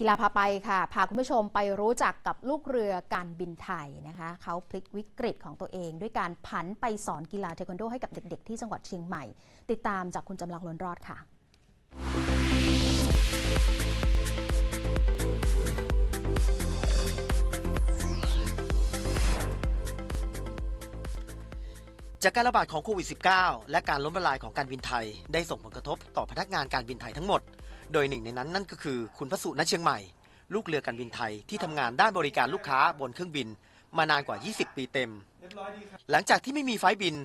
กีฬาพาไปค่ะ พาคุณผู้ชมไปรู้จักกับลูกเรือการบินไทยนะคะ เขาพลิกวิกฤตของตัวเอง ด้วยการผันไปสอนกีฬาเทควันโดให้กับเด็กๆ ที่จังหวัดเชียงใหม่ ติดตามจากคุณจำลังล้นรอดค่ะ จากการระบาดของโควิด -19 และการล้มละลายของการบินไทย ได้ส่งผลกระทบต่อพนักงานการบินไทยทั้งหมด โดยหนึ่งในนั้นนั่นก็คือคุณพระสุณเชียงใหม่ ลูกเรือการบินไทยที่ทำงานด้านบริการลูกค้าบนเครื่องบิน มานานกว่า 20 ปีเต็ม หลังจากที่ไม่มีไฟบิน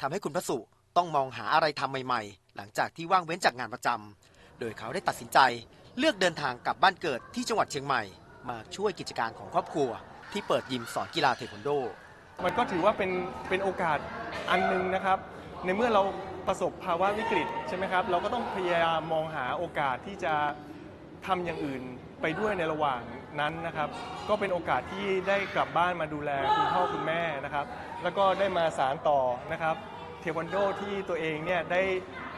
ทำให้คุณพระสุต้องมองหาอะไรทำใหม่ๆ หลังจากที่ว่างเว้นจากงานประจำโดยเขาได้ตัดสินใจเลือกเดินทางกลับบ้านเกิดที่จังหวัดเชียงใหม่ มาช่วยกิจการของครอบครัว ที่เปิดยิมสอนกีฬาเทควันโด มันก็ถือว่าเป็นเป็นโอกาสอันหนึงนะครับ ในเมื่อเรา ประสบภาวะวิกฤตใช่ไหมครับ เราก็ต้องพยายามมองหาโอกาสที่จะทำอย่างอื่นไปด้วยในระหว่างนั้นนะครับ ก็เป็นโอกาสที่ได้กลับบ้านมาดูแลคุณพ่อคุณแม่นะครับ แล้วก็ได้มาสารต่อนะครับ เทควันโดที่ตัวเองเนี่ยได้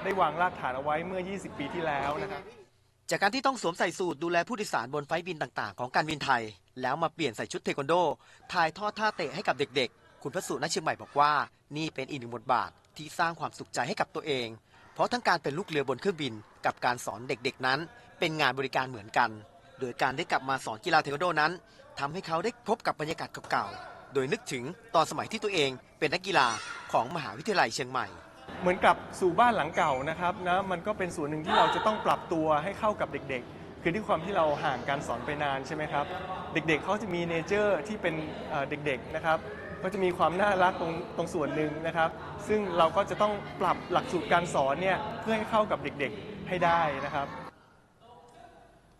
ได้วางรากฐานเอาไว้เมื่อ 20 ปีที่แล้วนะครับ จากการที่ต้องสวมใส่สูตรดูแลผู้โดยสารบนไฟล์บินต่างๆ ของการบินไทย แล้วมาเปลี่ยนใส่ชุดเทควันโดถ่ายทอดท่าเตะให้กับเด็กๆ คุณพระสุณเชียงใหม่บอกว่า นี่เป็นอีกหนึ่งบทบาท ที่สร้างความสุขใจให้กับตัวเอง เพราะทั้งการเป็นลูกเรือบนเครื่องบิน กับการสอนเด็กๆนั้น เป็นงานบริการเหมือนกัน โดยการได้กลับมาสอนกีฬาเทควันโดนั้นทำให้เขาได้พบกับบรรยากาศเก่าๆ โดยนึกถึงตอนสมัยที่ตัวเองเป็นนักกีฬาของมหาวิทยาลัยเชียงใหม่เหมือนกลับสู่บ้านหลังเก่านะครับนะมันก็เป็นส่วนหนึ่งที่เราจะต้องปรับตัวให้เข้ากับเด็ก ๆ คือด้วยความที่เราห่างการสอนไปนานใช่ไหมครับ เด็กๆเขาจะมีเนเจอร์ที่เป็นเด็กๆนะครับ ก็จะมีความน่ารักตรงตรงส่วนหนึ่งนะครับ ซึ่งเราก็จะต้องปรับหลักสูตรการสอนเนี่ยเพื่อให้เข้ากับเด็กๆให้ได้นะครับ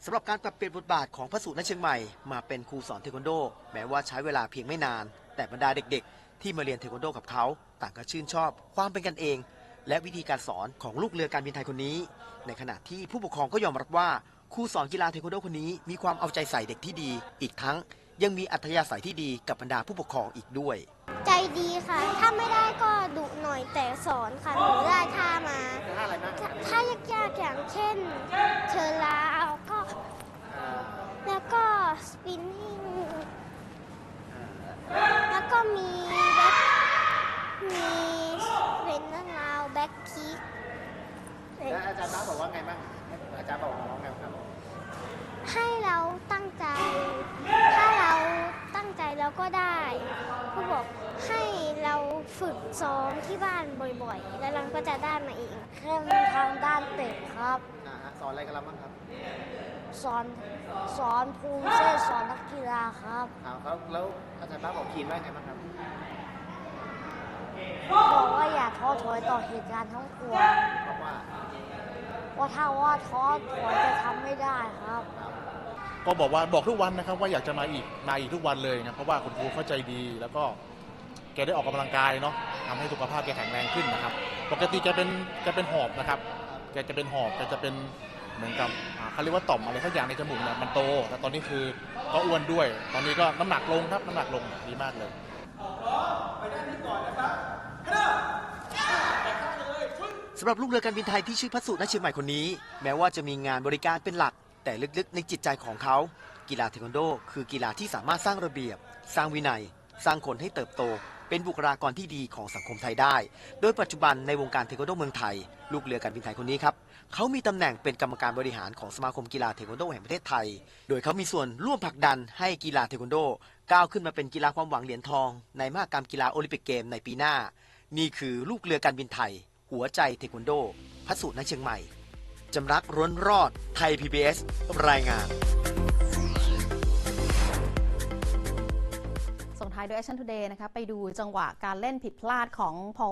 สำหรับการปรับเปลี่ยนบทบาทของพระสุนเชียงใหม่ มาเป็นครูสอนเทควันโด แม้ว่าใช้เวลาเพียงไม่นาน แต่บรรดาเด็กๆ ที่มาเรียนเทควันโดกับเขา ต่างก็ชื่นชอบ ความเป็นกันเอง และวิธีการสอนของลูกเรือการบินไทยคนนี้ ในขณะที่ผู้ปกครองก็ยอมรับว่าครูสอนกีฬาเทควันโดคนนี้มีความเอาใจใส่เด็กที่ดี อีกทั้ง ยังมีอัธยาศัยที่ดีกับบรรดาผู้ปกครองอีกด้วย ใจดีค่ะ ถ้าไม่ได้ก็ดุหน่อยแต่สอนค่ะหนูได้ท่ามาท่ายากๆอย่างเช่นเชอลาแล้วก็ แล้วก็สปินนิ่งแล้วก็มีแบ็คมีเรนนั่งราวแบ็คคิกแล้วอาจารย์บ้าบอกว่าไงบ้างอาจารย์บอกน้องไงบ้างครับให้เราตั้งใจ ถ้าเราตั้งใจเรา ก็ได้ครูบอกให้เราฝึกซ้อมที่บ้านบ่อยๆ แล้วเราก็จะได้มาเองเข้มทางด้านเตะครับ อ่าฮะสอนอะไรกันแล้วบ้างครับสอนสอนภูมิเส้นสอนนักกีฬาครับถามเขาแล้วอาจารย์บ้าบอกคีนว่าไงบ้างครับ บอกว่าอย่าท้อถอยต่อเหตุการณ์ทั้งปวงบอกว่าว่าถ้าว่าท้อถอยจะทำไม่ได้ครับ ก็บอกว่าบอกทุกวันนะครับ ว่าอยากจะมาอีกมาอีกทุกวันเลยนะเพราะว่าคุณครูเข้าใจดีแล้วก็แกได้ออกกำลังกายเนาะทำให้สุขภาพแกแข็งแรงขึ้นนะครับ ปกติแกเป็นแกเป็นหอบนะครับแกจะเป็นหอบแกจะเป็นเหมือนกับอ่าเขาเรียกว่าต่อมอะไรสักอย่างในจมูกเนี่ยมันโตแต่ตอนนี้คือก็อ้วนด้วย ตอนนี้ก็น้ำหนักลงครับน้ำหนักลงดีมากเลยสำหรับลูกเรือการบินไทยที่ชื่อพัสุณเชียงใหม่คนนี้ แม้ว่าจะมีงานบริการเป็นหลัก แต่ลึกๆในจิตใจของเขา กีฬาเทควันโด คือกีฬาที่สามารถสร้างระเบียบ สร้างวินัย สร้างคนให้เติบโต เป็นบุคลากรที่ดีของสังคมไทยได้ โดยปัจจุบันในวงการเทควันโดเมืองไทย ลูกเรือการบินไทยคนนี้ครับเขามีตำแหน่งเป็นกรรมการบริหารของสมาคมกีฬาเทควันโดแห่งประเทศไทย โดยเขามีส่วนร่วมผลักดันให้กีฬาเทควันโด ก้าวขึ้นมาเป็นกีฬาความหวังเหรียญทอง ในมหกรรมกีฬาโอลิมปิกเกมในปีหน้า นี่คือลูกเรือการบินไทย หัวใจเทควันโดพัสุนเชียงใหม่ จำรักร้นรอดไทย PBS รายงาน ส่งท้ายด้วย Action Today นะคะไปดูจังหวะการเล่นผิดพลาดของพอ